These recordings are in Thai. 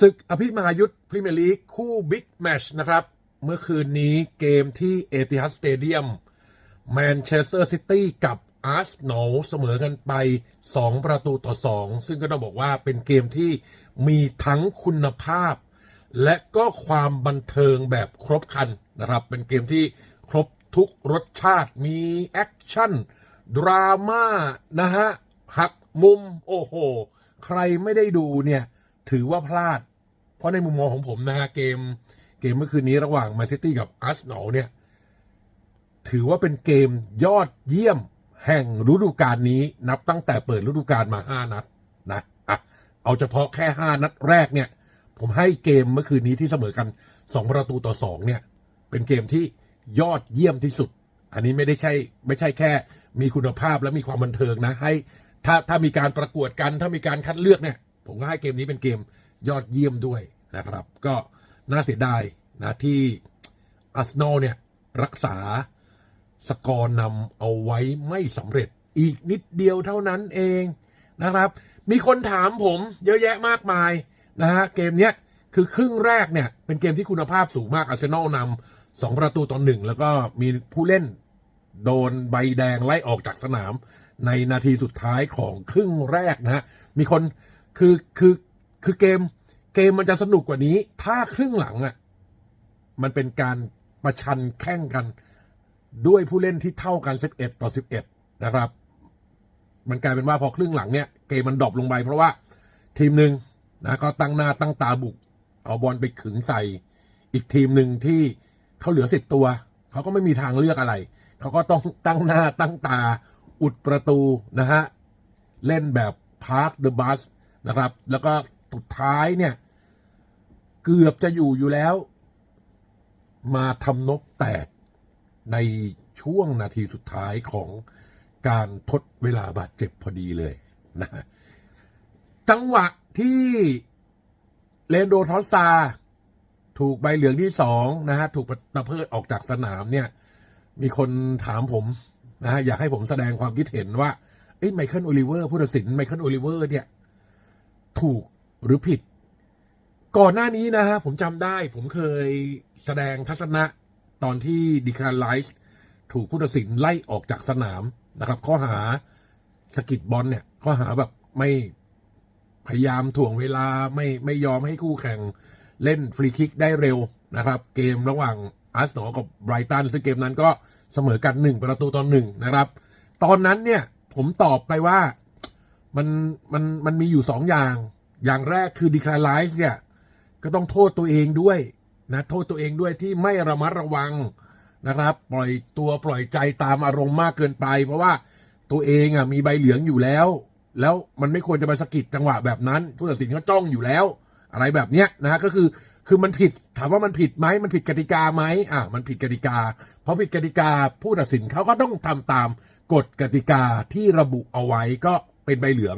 ศึกอภิมหายุทธพรีเมียร์ลีกคู่บิ๊กแมชนะครับ เมื่อคืนนี้เกมที่เอติฮัดสเตเดียมแมนเชสเตอร์ซิตี้กับอาร์เซนอลเสมอกันไป 2 ประตูต่อ 2 ซึ่งก็ต้องบอกว่าเป็นเกมที่มีทั้งคุณภาพ และก็ความบันเทิงแบบครบคันนะครับ เป็นเกมที่ครบทุกรสชาติมีแอคชั่น ดราม่านะฮะหักมุม โอ้โห ใครไม่ได้ดูเนี่ย ถือว่าพลาด เพราะในมุมมองของผมนะฮะเกมเกมเมื่อคืนนี้ระหว่างแมนซิตี้กับอาร์เซนอลเนี่ย ถือว่าเป็นเกมยอดเยี่ยมแห่งฤดูกาลนี้นับตั้งแต่เปิดฤดูกาลมาห้านัดนะอะเอาเฉพาะแค่ห้านัดแรกเนี่ย ผมให้เกมเมื่อคืนนี้ที่เสมอกันสองประตูต่อสองเนี่ย เป็นเกมที่ยอดเยี่ยมที่สุด อันนี้ไม่ได้ใช่ไม่ใช่แค่ มีคุณภาพและมีความบันเทิงนะ ให้ถ้าถ้ามีการประกวดกัน ถ้ามีการคัดเลือกเนี่ย ผมก็ให้เกมนี้เป็นเกมยอดเยี่ยมด้วยนะครับ ก็น่าเสียดายนะที่อาร์เซนอลเนี่ยรักษาสกอร์นำเอาไว้ไม่สำเร็จอีกนิดเดียวเท่านั้นเองนะครับ มีคนถามผมเยอะแยะมากมายนะฮะเกมเนี้ยคือครึ่งแรกเนี่ย เป็นเกมที่คุณภาพสูงมากอาร์เซนอลนำสองประตูต่อหนึ่งแล้วก็มีผู้เล่นโดนใบแดงไล่ออกจากสนาม ในนาทีสุดท้ายของครึ่งแรกนะฮะมีคน คือคือคือเกมเกมมันจะสนุกกว่านี้ ถ้าครึ่งหลังอะ่ะมันเป็นการประชันแข่งกันด้วยผู้เล่นที่เท่ากัน 11 ต่อ 11 นะครับ มันกลายเป็นว่าพอครึ่งหลังเนี่ยเกมมันดรอปลงไปเพราะว่าทีมหนึ่งนะก็ตั้งหน้าตั้งตาบุก เอาบอลไปขึงใส่ อีกทีมหนึ่งที่เขาเหลือสิบตัว เขาก็ไม่มีทางเลือกอะไร เขาก็ต้องตั้งหน้าตั้งตาอุดประตูนะฮะ เล่นแบบพาร์คเดอะบัส นะครับ แล้วก็สุดท้ายเนี่ย เกือบจะอยู่อยู่แล้ว มาทำนกแตกในช่วงนาทีสุดท้ายของการทดเวลาบาดเจ็บพอดีเลยนะจังหวะที่เลนโดทอสซา ถูกใบเหลืองที่สองนะฮะ ถูกประเพิดออกจากสนามเนี่ย มีคนถามผมนะฮะ อยากให้ผมแสดงความคิดเห็นว่าเอ้ไมเคิลโอลิเวอร์ผู้ตัดสินไมเคิลโอลิเวอร์เนี่ย ถูกหรือผิด ก่อนหน้านี้นะฮะผมจำได้ผมเคยแสดงทัศนะตอนที่ดิคารไลส์ถูกผู้ตัดสินไล่ออกจากสนามนะครับ ข้อหาสกิดบอลเนี่ย ข้อหาแบบไม่พยายามถ่วงเวลาไม่ไม่ยอมให้คู่แข่งเล่นฟรีคิกได้เร็วนะครับ เกมระหว่างอาร์เซนอลกับไบรตันซึ่งเกมนั้นก็เสมอกันหนึ่งประตูต่อหนึ่งนะครับ ตอนนั้นเนี่ยผมตอบไปว่า มันมันมันมีอยู่สองอย่าง อย่างแรกคือดีคาไลส์เนี่ย ก็ต้องโทษตัวเองด้วยนะโทษตัวเองด้วยที่ไม่ระมัดระวังนะครับ ปล่อยตัวปล่อยใจตามอารมณ์มากเกินไป เพราะว่าตัวเองอะมีใบเหลืองอยู่แล้ว แล้วมันไม่ควรจะไปสะกิดจังหวะแบบนั้นผู้ตัดสินเขาจ้องอยู่แล้ว อะไรแบบเนี้ยนะก็คือคือมันผิดถามว่ามันผิดไหมมันผิดกติกาไหมอะมันผิดกติกา เพราะผิดกติกาผู้ตัดสินเขาก็ต้องทำตามกฎกติกาที่ระบุเอาไว้ก็ เป็นใบเหลือง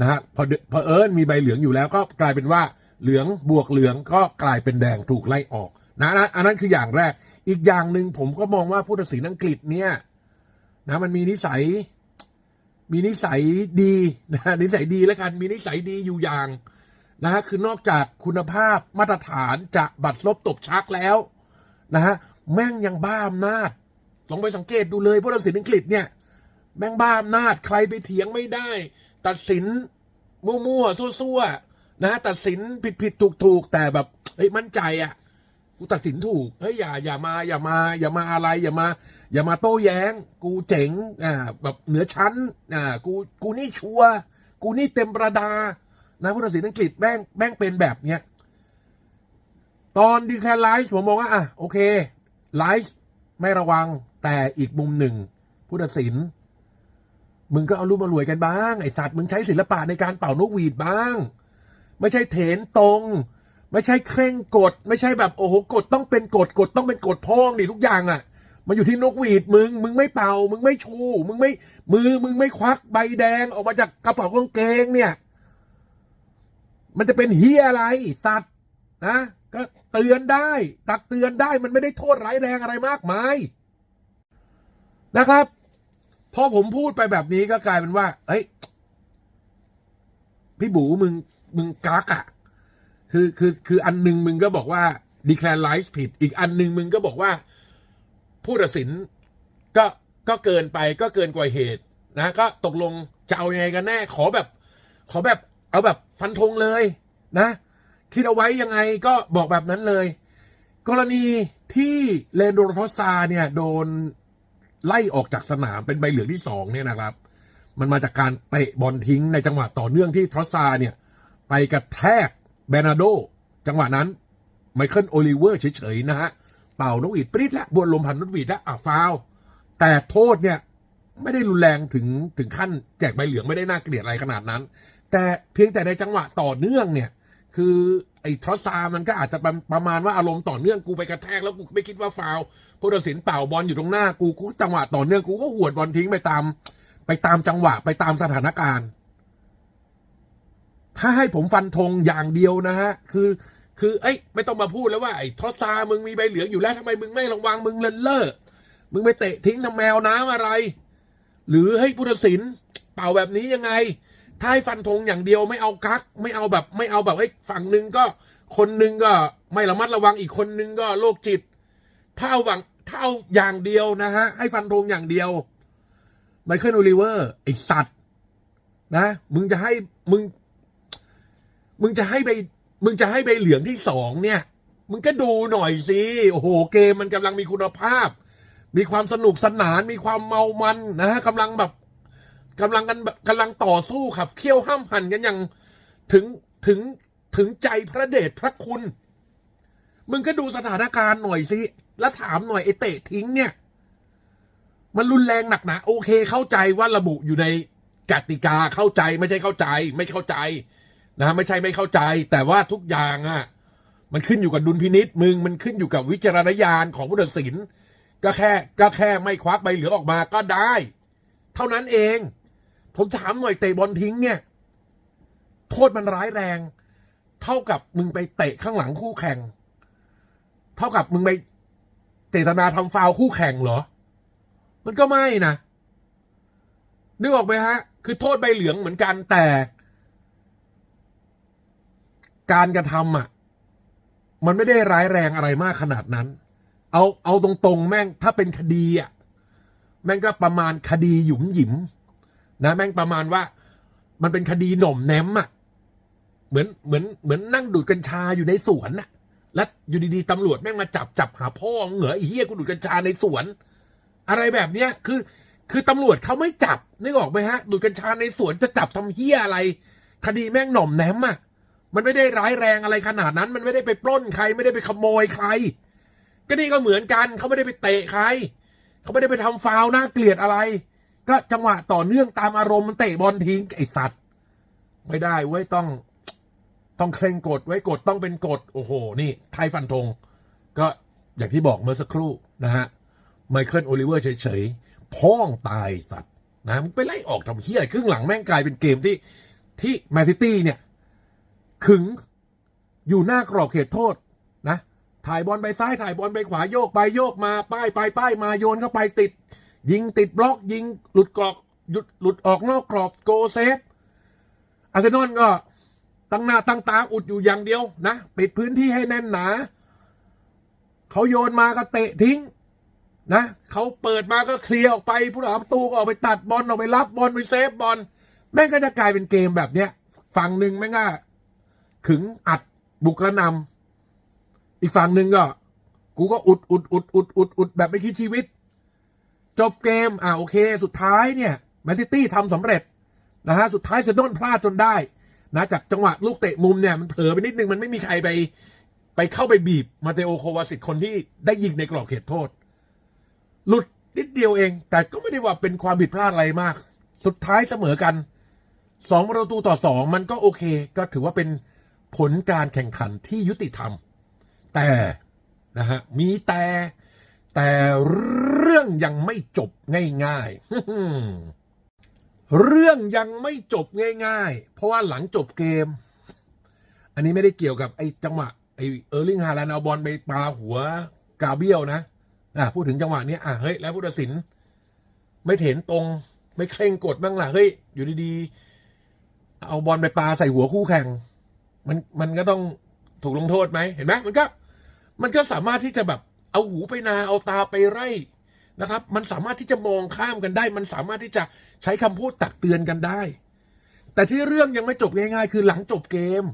นะฮะพอพอเอิญมีใบเหลืองอยู่แล้วก็กลายเป็นว่าเหลืองบวกเหลืองก็กลายเป็นแดงถูกไล่ออกนะนะอันนั้นคืออย่างแรก อีกอย่างหนึ่งผมก็มองว่าผู้ตัดสินอังกฤษเนี่ยนะมันมีนิสัย มีนิสัยดีนะนิสัยดีแล้วกันมีนิสัยดีอยู่อย่างนะฮะคือนอกจากคุณภาพมาตรฐานจะบัตรซบตบชักแล้วนะฮะแม่งยังบ้าอำนาจลองไปสังเกตดูเลยผู้ตัดสินอังกฤษเนี่ย แม่งบ้าอำนาจใครไปเถียงไม่ได้ ตัดสินมั่วๆซั่วๆนะตัดสินผิดๆถูกๆแต่แบบเฮ้ยมั่นใจอะกูตัดสินถูกเฮ้ยอย่าอย่ามาอย่ามาอย่ามาอะไร อย่ามา อย่ามาโต้แย้ง กูเจ๋งอ่าแบบเหนือชั้นอ่ากูกูนี่ชัวร์กูนี่เต็มประดา นะผู้ตัดสินอังกฤษแม่งแม่งเป็นแบบเนี้ยตอนดีแคลไลฟ์ผมมองว่าอะโอเคไลฟ์ไม่ระวังแต่อีกมุมหนึ่งผู้ตัดสิน มึงก็เอารูปมารวยกันบ้าง ไอสัตว์มึงใช้ศิลปะในการเป่านกหวีดบ้าง ไม่ใช่เถนตรง ไม่ใช่เคร่งกฎ ไม่ใช่แบบโอ้โหกฎต้องเป็นกฎกฎต้องเป็นกฎพ้องดิทุกอย่างอะ่ะ มันอยู่ที่นกหวีดมึง มึงไม่เป่า มึงไม่ชู มึงไม่มือมึงไม่ควักใบแดงออกมาจากกระเป๋ากางเกงเนี่ย มันจะเป็นเฮียอะไรสัตว์นะก็เตือนได้ตักเตือนได้มันไม่ได้โทษร้ายแรงอะไรมากมายนะครับ พอผมพูดไปแบบนี้ก็กลายเป็นว่าเอ้ย พี่บูมึง มึงกักอะคือคือคืออันหนึ่งมึงก็บอกว่า declare life ผิด อีกอันหนึ่งมึงก็บอกว่า ผู้ตัดสินก็ก็เกินไปก็เกินกว่าเหตุ นะก็ตกลงจะเอายังไงกันแน่ ขอแบบ ขอแบบ เอาแบบฟันธงเลย นะคิดเอาไว้ยังไงก็บอกแบบนั้นเลย กรณีที่เลนโดรทอสซาเนี่ย โดน ไล่ออกจากสนามเป็นใบเหลืองที่สองเนี่ยนะครับ มันมาจากการเตะบอลทิ้งในจังหวะต่อเนื่องที่ทรอสซาเนี่ย ไปกระแทกเบนาโด จังหวะนั้นไมเคิลโอลิเวอร์เฉยๆนะฮะเป่านกหวีดปริ๊ดและบวนลมพันนกหวีดและอะฟาวแต่โทษเนี่ยไม่ได้รุนแรงถึงถึงขั้นแจกใบเหลืองไม่ได้น่าเกลียดอะไรขนาดนั้น แต่เพียงแต่ในจังหวะต่อเนื่องเนี่ย คือ ไอ้ทอสซามันก็อาจจะประมาณว่าอารมณ์ต่อเนื่องกูไปกระแทกแล้วกูไม่คิดว่าฟาวล์ผู้ตัดสินเป่าบอลอยู่ตรงหน้ากูกูจังหวะต่อเนื่องกูก็หวดบอลทิ้งไปตาม ไปตามจังหวะไปตามสถานการณ์ ถ้าให้ผมฟันธงอย่างเดียวนะฮะ คือ คือเอ้ยไม่ต้องมาพูดแล้วว่าไอ้ทอสซามึงมีใบเหลืองอยู่แล้วทำไมมึงไม่ระวังมึงเลินเล่อมึงไปเตะทิ้งทำแมวน้ำอะไร หรือให้ผู้ตัดสินเป่าแบบนี้ยังไง ถ้าให้ฟันธงอย่างเดียวไม่เอากักไม่เอาแบบไม่เอาแบบไอ้ฝั่งหนึ่งก็คนหนึ่งก็ไม่ระมัดระวังอีกคนนึงก็โรคจิต ถ้าเอาหวังถ้าเอาอย่างเดียวนะฮะ ให้ฟันธงอย่างเดียวไมเคิลโอลิเวอร์ไอสัตว์ นะ มึงจะให้มึง มึงจะให้ใบมึงจะให้ใบเหลืองที่สองเนี่ย มึงก็ดูหน่อยสิโอ้โห เกมมันกำลังมีคุณภาพ มีความสนุกสนานมีความเมามันนะฮะกำลังแบบ กำลังกันแบบกำลังต่อสู้ขับเคี่ยวห้ามหันกันอย่างถึงถึงถึงใจพระเดชพระคุณ มึงก็ดูสถานการณ์หน่อยสิ แล้วถามหน่อยไอ้เตะทิ้งเนี่ย มันรุนแรงหนักหนาโอเคเข้าใจว่าระบุอยู่ในกติกาเข้าใจไม่ใช่เข้าใจ ไม่เข้าใจนะไม่ใช่ไม่เข้าใจ แต่ว่าทุกอย่างอะ มันขึ้นอยู่กับดุลพินิษมึงมันขึ้นอยู่กับวิจารณญาณของผู้ตัดสินก็แค่ก็แค่ไม่ควักใบเหลือออกมาก็ได้ เท่านั้นเอง ผมถามหน่อยเตะบอลทิ้งเนี่ย โทษมันร้ายแรง เท่ากับมึงไปเตะข้างหลังคู่แข่ง เท่ากับมึงไปเจตนาทำฟาวคู่แข่งเหรอ มันก็ไม่นะนึกออกไหมฮะ คือโทษใบเหลืองเหมือนกันแต่ การกระทำอะ มันไม่ได้ร้ายแรงอะไรมากขนาดนั้น เอาเอาตรงๆ แม่งถ้าเป็นคดีอะ แม่งก็ประมาณคดีหยุมหยิม นะแม่งประมาณว่า มันเป็นคดีหน่อมแนมอะเหมือนเหมือนเหมือนนั่งดูดกัญชาอยู่ในสวนน่ะแล้วอยู่ดีๆตำรวจแม่งมาจับจับหาพ่อมึงเหรอไอ้เหี้ยกูดูดกัญชาในสวน อะไรแบบเนี้ยคือ คือตำรวจเขาไม่จับนึกออกไหมฮะ ดูดกัญชาในสวนจะจับทำเหี้ยอะไร คดีแม่งหน่อมแนมอะมันไม่ได้ร้ายแรงอะไรขนาดนั้น มันไม่ได้ไปปล้นใคร ไม่ได้ไปขโมยใคร ก็นี่ก็เหมือนกันเขาไม่ได้ไปเตะใครเขาไม่ได้ไปทำฟาวล์น่าเกลียดอะไร ก็จังหวะต่อเนื่องตามอารมณ์มันเตะบอลทิ้งไอ้สัตว์ไม่ได้เว้ยต้อง ต้องเคร่งกฎไว้กฎต้องเป็นกฎโอ้โห นี่ ไทยฟันธงก็อย่างที่บอกเมื่อสักครู่นะฮะไมเคิลโอลิเวอร์เฉยๆพ้องตายสัตว์นะมึงไปไล่ออกทำเฮี้ยครึ่งหลังแม่งกลายเป็นเกมที่ที่แมนซิตี้เนี่ย ขึงอยู่หน้ากรอบเขตโทษนะ ถ่ายบอลไปซ้ายถ่ายบอลไปขวาโยกไปโยกมา ป้ายไปป้ายมาโยนเข้าไปติด ยิงติดบล็อกยิงหลุดกรอบหยุดหลุดออกนอกกรอบโกเซฟอาร์เซนอลก็ตั้งหน้าตั้งตาอุดอยู่อย่างเดียวนะปิดพื้นที่ให้แน่นหนาเขาโยนมาก็เตะทิ้งนะเขาเปิดมาก็เคลียร์ออกไปผู้รักประตูก็ออกไปตัดบอลออกไปรับบอลไปเซฟบอลแม่งก็จะกลายเป็นเกมแบบเนี้ยฝั่งหนึ่งแม่งก็ขึงอัดบุกระนำอีกฝั่งหนึ่งก็ กูก็อุดอุดอุดอุดอุดอุดแบบไม่คิดชีวิต จบเกม อ่าโอเค สุดท้ายเนี่ยแมนซิตี้ทำสำเร็จนะฮะ สุดท้ายเซนโดนพลาดจนได้นะจากจังหวะลูกเตะมุมเนี่ยมันเผลอไปนิดนึง มันไม่มีใครไป ไปเข้าไปบีบ มาเตโอโควาสิตคนที่ได้ยิงในกรอบเขตโทษ หลุดนิดเดียวเอง แต่ก็ไม่ได้ว่าเป็นความผิดพลาดอะไรมาก สุดท้ายเสมอกันสองประตูต่อสองมันก็โอเค ก็ถือว่าเป็นผลการแข่งขันที่ยุติธรรม แต่นะฮะมีแต่ แต่เรื่องยังไม่จบง่ายๆ เรื่องยังไม่จบง่าย ๆ เพราะว่าหลังจบเกม อันนี้ไม่ได้เกี่ยวกับไอ้จังหวะไอ้เออร์ลิงฮาแลนเอาบอลไปปาหัวกาเบียลนะอะพูดถึงจังหวะนี้อะเฮ้ยแล้วผู้ตัดสิน ไม่เห็นตรง ไม่เคร่งกดบ้างล่ะเฮ้ยอยู่ดีๆ เอาบอลไปปาใส่หัวคู่แข่ง มันมันก็ต้องถูกลงโทษไหมเห็นไหมมันก็ มันก็สามารถที่จะแบบ เอาหูไปนาเอาตาไปไร่นะครับ มันสามารถที่จะมองข้ามกันได้ มันสามารถที่จะใช้คำพูดตักเตือนกันได้ แต่ที่เรื่องยังไม่จบง่ายๆ คือหลังจบเกม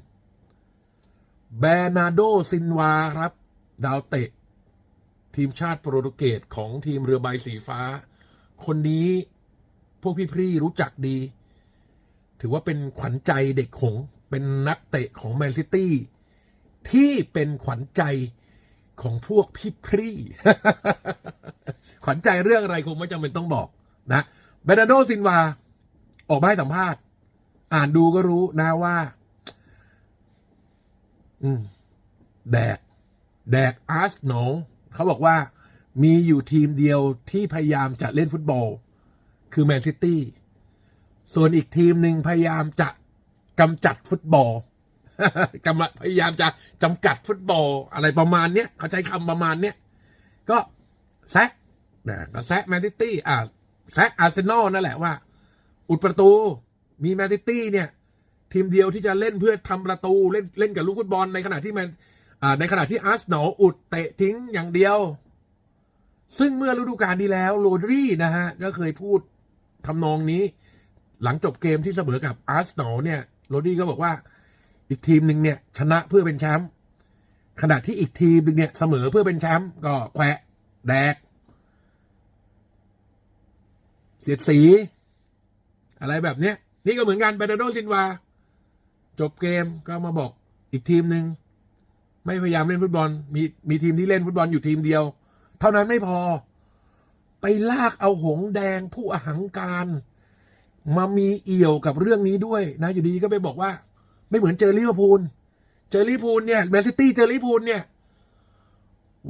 แบร์นาโดซินวาครับ ดาวเตะ ทีมชาติโปรตุเกสของทีมเรือใบสีฟ้า คนนี้พวกพี่ๆรู้จักดี ถือว่าเป็นขวัญใจเด็กหงเป็นนักเตะของแมนซิตี้ที่เป็นขวัญใจ ของพวกพี่พรี่ขวัญใจเรื่องอะไรคงไม่จำเป็นต้องบอกนะเบรนาโดซินวา ออกมาให้สัมภาษณ์ อ่านดูก็รู้นะว่า อืม แดก แดกอาร์สโนเขาบอกว่า มีอยู่ทีมเดียวที่พยายามจะเล่นฟุตบอล คือแมนซิตี้ ส่วนอีกทีมหนึ่งพยายามจะกำจัดฟุตบอล กำลังพยายามจะจำกัดฟุตบอลอะไรประมาณเนี้ยเขาใช้คำประมาณเนี้ยก็แซะนะก็แซะแมนซิตี้อ่าแซะอาร์เซนอลนั่นแหละว่า อุดประตูมีแมนซิตี้เนี่ย ทีมเดียวที่จะเล่นเพื่อทำประตูเล่นเล่นกับลูกฟุตบอลในขณะที่แมนอ่าในขณะที่อาร์เซนอลอุดเตะทิ้งอย่างเดียว ซึ่งเมื่อฤดูกาลที่แล้วโรดรี่นะฮะก็เคยพูดทำนองนี้ หลังจบเกมที่เสมอกับอาร์เซนอลเนี่ยโรดรี่ก็บอกว่า อีกทีมหนึ่งเนี่ยชนะเพื่อเป็นแชมป์ขณะที่อีกทีมหนึ่งเนี่ยเสมอเพื่อเป็นแชมป์ก็แขวะแดก เสียดสี อะไรแบบเนี้ย นี่ก็เหมือนกันเบรนโดซินวา จบเกมก็มาบอกอีกทีมหนึ่งไม่พยายามเล่นฟุตบอล มีมีทีมที่เล่นฟุตบอลอยู่ทีมเดียว เท่านั้นไม่พอ ไปลากเอาหงแดงผู้อหังการ มามีเอี่ยวกับเรื่องนี้ด้วยนะอยู่ดีก็ไปบอกว่า ไม่เหมือนเจอลิเวอร์พูลเจอลิเวอร์พูลเนี่ยแมนซิตี้เจอลิเวอร์พูลเนี่ย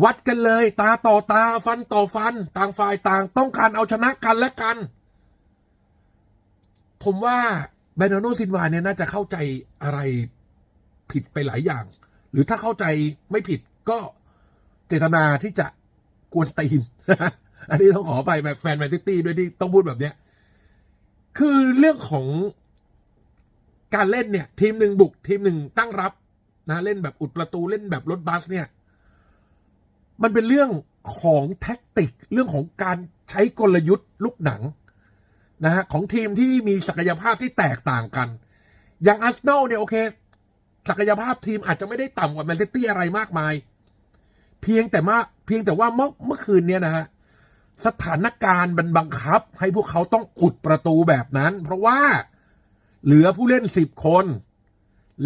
วัดกันเลย ตาต่อตาฟันต่อฟัน ต่างฝ่ายต่างต้องการเอาชนะกันและกัน ผมว่าแบนโนซินวาเนี่ยน่าจะเข้าใจอะไรผิดไปหลายอย่าง หรือถ้าเข้าใจไม่ผิดก็เจตนาที่จะกวนตีน อันนี้ต้องขอไปแบบแฟนแมนซิตี้ด้วยที่ต้องพูดแบบเนี้ย คือเรื่องของ การเล่นเนี่ย ทีมหนึ่งบุก ทีมหนึ่งตั้งรับนะเล่นแบบอุดประตูเล่นแบบรถบัสเนี่ย มันเป็นเรื่องของแท็กติกเรื่องของการใช้กลยุทธ์ลูกหนังนะฮะของทีมที่มีศักยภาพที่แตกต่างกัน อย่างอาร์เซนอลเนี่ยโอเค ศักยภาพทีมอาจจะไม่ได้ต่ำกว่าแมนซิตี้อะไรมากมาย เพียงแต่ว่าเพียงแต่ว่าเมื่อเมื่อคืนเนี่ยนะฮะสถานการณ์มันบังคับให้พวกเขาต้องอุดประตูแบบนั้น เพราะว่า เหลือผู้เล่นสิบคน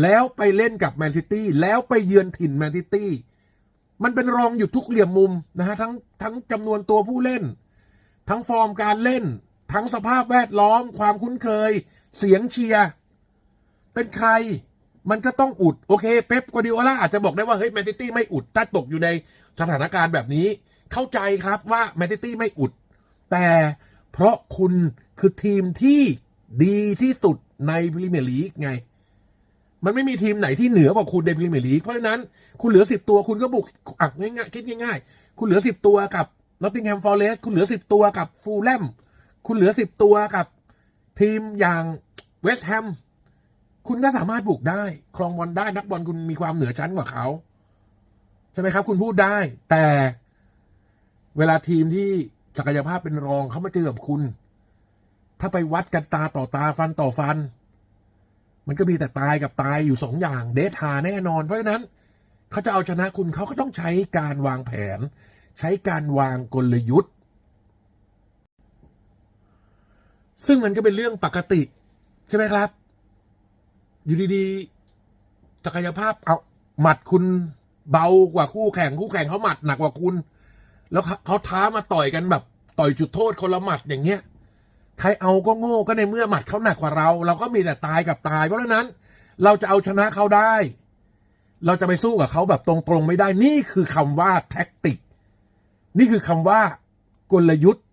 แล้วไปเล่นกับแมนซิตี้แล้วไปเยือนถิ่นแมนซิตี้มันเป็นรองอยู่ทุกเหลี่ยมมุมนะฮะทั้งทั้งจำนวนตัวผู้เล่น ทั้งฟอร์มการเล่น ทั้งสภาพแวดล้อม ความคุ้นเคย เสียงเชียร์เป็นใคร มันก็ต้องอุด โอเค เป๊ปกวาดิโอลาอาจจะบอกได้ว่า เฮ้ยแมนซิตี้ไม่อุด ถ้าตกอยู่ในสถานการณ์แบบนี้ เข้าใจครับว่าแมนซิตี้ไม่อุด แต่เพราะคุณคือทีมที่ดีที่สุด ในพรีเมียร์ลีกไง มันไม่มีทีมไหนที่เหนือกว่าคุณในพรีเมียร์ลีกเพราะฉะนั้นคุณเหลือสิบตัวคุณก็บุกอะง่ายๆคิดง่าย ๆ คุณเหลือสิบตัวกับนอตติงแฮมฟอร์เรสคุณเหลือสิบตัวกับฟูลแลมคุณเหลือสิบตัวกับทีมอย่างเวสต์แฮมคุณก็สามารถบุกได้ ครองบอลได้นักบอลคุณมีความเหนือชั้นกว่าเขาใช่ไหมครับ คุณพูดได้ แต่เวลาทีมที่ศักยภาพเป็นรองเขามาเจอกับคุณ ถ้าไปวัดกันตาต่อตาฟันต่อฟัน มันก็มีแต่ตายกับตายอยู่สองอย่างเดทาแน่นอน เพราะฉะนั้นเขาจะเอาชนะคุณเขาก็ต้องใช้การวางแผน ใช้การวางกลยุทธ์ ซึ่งมันก็เป็นเรื่องปกติ ใช่ไหมครับ อยู่ดีๆศักยภาพเอาหมัดคุณเบากว่าคู่แข่งคู่แข่งเขาหมัดหนักกว่าคุณ แล้วเขาเขาท้ามาต่อยกันแบบ ต่อยจุดโทษคนละหมัดอย่างเงี้ย ใครเอาก็โง่ก็ในเมื่อหมัดเขาหนักกว่าเรา เราก็มีแต่ตายกับตาย เพราะฉะนั้น เราจะเอาชนะเขาได้ เราจะไปสู้กับเขาแบบตรงๆไม่ได้ นี่คือคำว่าแท็กติก นี่คือคำว่ากลยุทธ์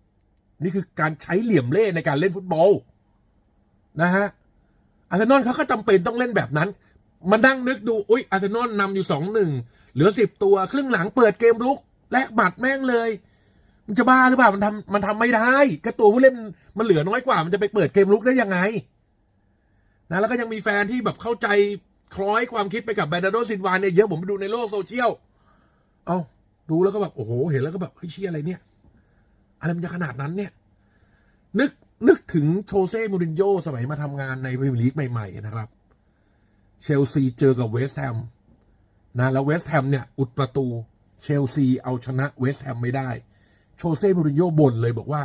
นี่คือการใช้เหลี่ยมเล่ในการเล่นฟุตบอลนะฮะอาร์เซนอลเขาก็จำเป็นต้องเล่นแบบนั้นมานั่งนึกดู อุ้ยอาร์เซนอลนำอยู่สองหนึ่งเหลือสิบตัว ครึ่งหลังเปิดเกมลุก แลกหมัดแม่งเลย มันจะบ้าหรือเปล่ามันทำมันทำไม่ได้ก็ตัวผู้เล่นมันเหลือน้อยกว่า มันจะไปเปิดเกมลุกได้ยังไง นะแล้วก็ยังมีแฟนที่แบบเข้าใจคล้อยความคิดไปกับแบรนาร์โดซินวานเนี่ยเยอะผมไปดูในโลกโซเชียลเอาดูแล้วก็แบบโอ้โหเห็นแล้วก็แบบเฮ้ยเชี่ยอะไรเนี่ยอะไรมันจะขนาดนั้นเนี่ย นึกนึกถึงโชเซ่มูรินโญ่สมัยมาทำงานในพรีเมียร์ลีกใหม่ ๆ นะครับ เชลซีเจอกับเวสต์แฮมนะแล้วเวสต์แฮมเนี่ย อุดประตู เชลซีเอาชนะเวสต์แฮมไม่ได้ โชเซ่มูรินโญ่บ่นเลยบอกว่า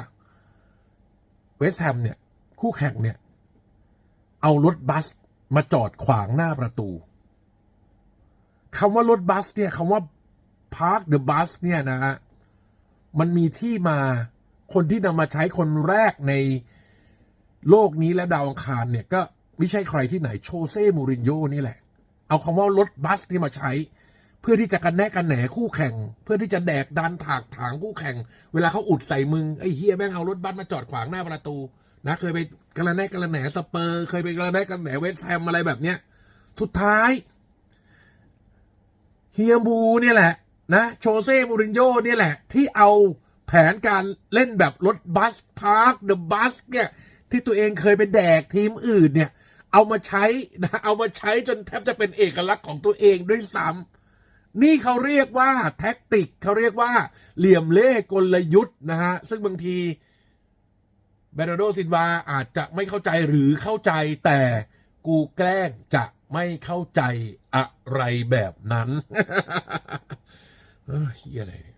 เวสต์แฮมเนี่ย คู่แข่งเนี่ย เอารถบัสมาจอดขวางหน้าประตูคำว่ารถบัสเนี่ยคำว่า Park the Bus เนี่ยนะฮะมันมีที่มาคนที่นำมาใช้คนแรกในโลกนี้และดาวอังคารเนี่ย ก็ไม่ใช่ใครที่ไหนโชเซ่มูรินโญ่นี่แหละ เอาคำว่ารถบัสนี่มาใช้ พื่อที่จะกันแนกกันแหนคู่แข่ง เพื่อที่จะแดกดันถากถางคู่แข่ง เวลาเขาอุดใส่มึงไอ้เฮียแม่งเอารถบัสมาจอดขวางหน้าประตูนะเคยไปกันแนกกันแหนสเปอร์เคยไปกันแนกกันแหนเวสต์แฮมอะไรแบบเนี้ยสุดท้ายเฮียบูเนี่ยแหละ นะโชเซ่มูรินโญ่เนี่ยแหละ ที่เอาแผนการเล่นแบบรถบัสพาร์คเดอะบัสเนี่ยที่ตัวเองเคยไปแดกทีมอื่นเนี่ย เอามาใช้นะเอามาใช้จนแทบจะเป็นเอกลักษณ์ของตัวเองด้วยซ้ำ นี่เขาเรียกว่าแท็กติกเขาเรียกว่าเหลี่ยมเล่กลยุทธ์นะฮะ ซึ่งบางทีเบรนโดซินวาอาจจะไม่เข้าใจหรือเข้าใจแต่กูแกล้งจะไม่เข้าใจอะไรแบบนั้นเฮ้ยเหี้ยอะไรเนี่ย